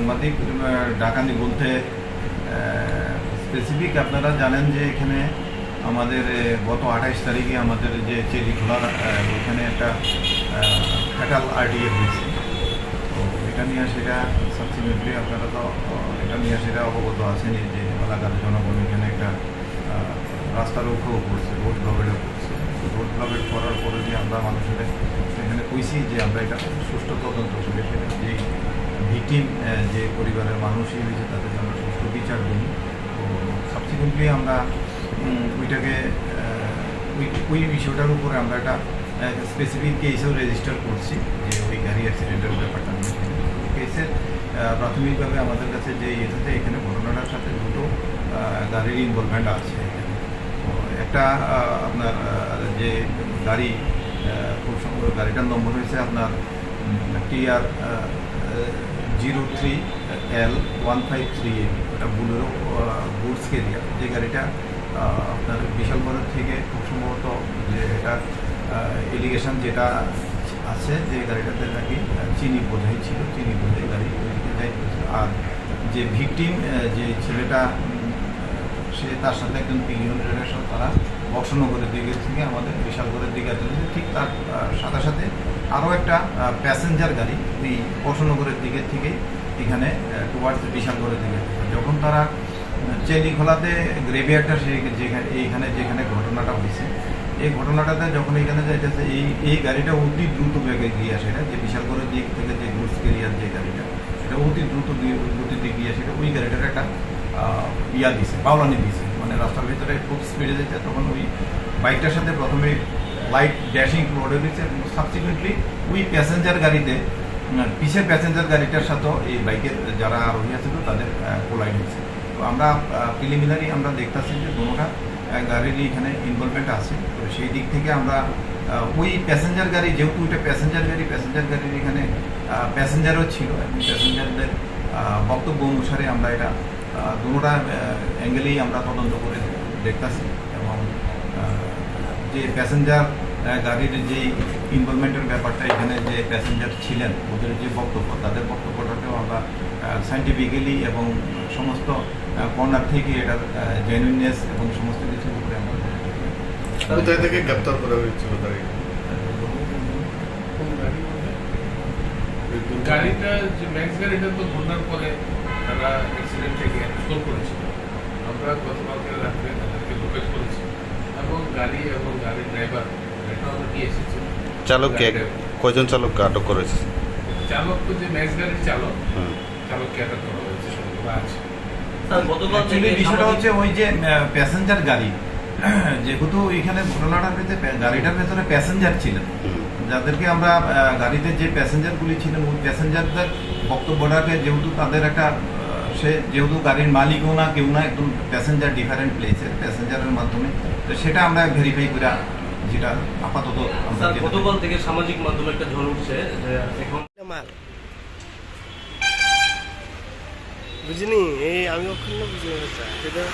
সাংবাদিক ডাকানি বলতে স্পেসিফিক আপনারা জানেন যে এখানে আমাদের গত আঠাইশ তারিখে আমাদের যে চেরিখোলার ওখানে একটা ফ্যাটাল আরডিএ হয়েছে। তো এটা নিয়ে সেটা সাবসিকুয়েন্টলি আপনারা তো এটা নিয়ে সেটা অবগত আছেনই যে এলাকার জনগণ এখানে একটা রাস্তা রক্ষাও করছে রোড ব্লকেটও করছে। রোড ব্লকেট করার পরে যে আমরা মানুষের এখানে কইছি যে আমরা এটা সুষ্ঠু তদন্ত করে যে ভিকটিম যে পরিবারের মানুষই হয়েছে, তাদের আমরা সুষ্ঠু বিচার দিই তো সাবসিকুয়েন্টলি আমরা ওইটাকে ওই ওই বিষয়টার উপরে আমরা একটা স্পেসিফিক কেসেও রেজিস্টার করছি, যে ওই গাড়ি অ্যাক্সিডেন্টের ব্যাপারটা কেসের প্রাথমিকভাবে আমাদের কাছে যে এটাতে এখানে ঘটনাটার সাথে দুটো গাড়ির ইনভলভমেন্ট আছে। একটা আপনার যে গাড়ি খুব সম্ভবত গাড়িটার নম্বর হয়েছে আপনার TR zero three L one five three A, ওটা বুলেরো গুডস কেরিয়ার যে গাড়িটা আপনার বিশালগড়ের থেকে খুব সম্ভবত যে এটার এলিগেশন যেটা আছে যে গাড়িটাতে নাকি চিনি বোঝাই ছিল, চিনি বোঝাই গাড়ি আর যে ভিকটিম যে ছেলেটা সে তার সাথে একজন পিলিয়ন রিলেশন তারা বক্সনগরের দিকে থেকে আমাদের বিশালগড়ের দিকে ঠিক তার সাথে সাথে আরও একটা প্যাসেঞ্জার গাড়ি ওই বক্সনগরের দিকে থেকে এখানে টুয়ার্ডস বিশালগড়ের দিকে যখন তারা চেলি খোলাতে গ্রেভিয়ারটা সে যেখানে, এইখানে যেখানে ঘটনাটা হয়েছে, এই ঘটনাটাতে যখন এখানে যাইতেছে, এই এই গাড়িটা অতি দ্রুত বেগে গিয়ে আসে যে বিশালগড়ের দিক থেকে যে গুডস কেরিয়ার যে গাড়িটা, এটা অতি দ্রুত গতিতে গিয়ে আসে ওই গাড়িটার একটা ইয়া দিছে, বাউলানি দিছে। মানে রাস্তার ভিতরে খুব স্পিডে যেতে তখন ওই বাইকটার সাথে প্রথমে লাইট ড্যাশিং রোডে দিচ্ছে সাবসিকুয়েন্টলি ওই প্যাসেঞ্জার গাড়িতে পিছের প্যাসেঞ্জার গাড়িটার সাথেও এই বাইকের যারা আরোহী আছে তো তাদের কোলাইড হয়েছে। তো আমরা প্রিলিমিনারি আমরা দেখতেছি যে দুটা গাড়িরই এখানে ইনভলভমেন্ট আছে। তো সেই দিক থেকে আমরা ওই প্যাসেঞ্জার গাড়ি যেহেতু ওইটা প্যাসেঞ্জার গাড়ি প্যাসেঞ্জার গাড়ির এখানে প্যাসেঞ্জারও ছিল এবং প্যাসেঞ্জারদের বক্তব্য অনুসারে আমরা এটা দুটা অ্যাঙ্গেলেই আমরা তদন্ত করে দেখতেছি। যে প্যাসেঞ্জার গাড়ির যে ইনভলভমেন্টের ব্যাপারটা এখানে যে প্যাসেঞ্জার ছিলেন ওদের যে বক্তব্য তাদের বক্তব্যটাকেও আমরা সাইন্টিফিক্যালি এবং সমস্ত কর্নার থেকে এটা জেনুইননেস এবং সমস্ত কিছুর উপরে আমরা কোথায় থেকে গ্রেপ্তার করা হয়েছিল তাকে গাড়িটা যে ম্যাক্স গাড়িটা তো ঘটনার পরে তারা অ্যাক্সিডেন্ট থেকে করেছিল। আমরা গতকালকে রাত্রে তাদেরকে লোকেট করেছি। এবং গাড়ি এবং গাড়ির ড্রাইভার এটা আমরা নিয়ে এসেছি? চালককে কয়জন চালককে আটক করেছে চালক তো যে ম্যাক্স গাড়ির চালক। চালককে অ্যাটাক করা হয়েছে বিষয়টা হচ্ছে ওই যে প্যাসেঞ্জার গাড়ি। যেহেতু এখানে ঘটনাটার ভিতরে গাড়িটার ভেতরে প্যাসেঞ্জার ছিলেন। যাদেরকে আমরা গাড়িতে যে প্যাসেঞ্জারগুলি ছিলেন ওই প্যাসেঞ্জারদের বক্তব্যটাকে যেহেতু তাদের একটা সে যেহেতু গাড়ির মালিকও না কেউ না একদম প্যাসেঞ্জার ডিফারেন্ট প্লেসের প্যাসেঞ্জারের মাধ্যমে। তো সেটা আমরা ভেরিফাই করে যেটা আপাতত গতকাল থেকে সামাজিক মাধ্যমে একটা ঝড় উঠছে যে এখন মাল। বুঝিনি এই আমি ওখানে বুঝে গেছি এটা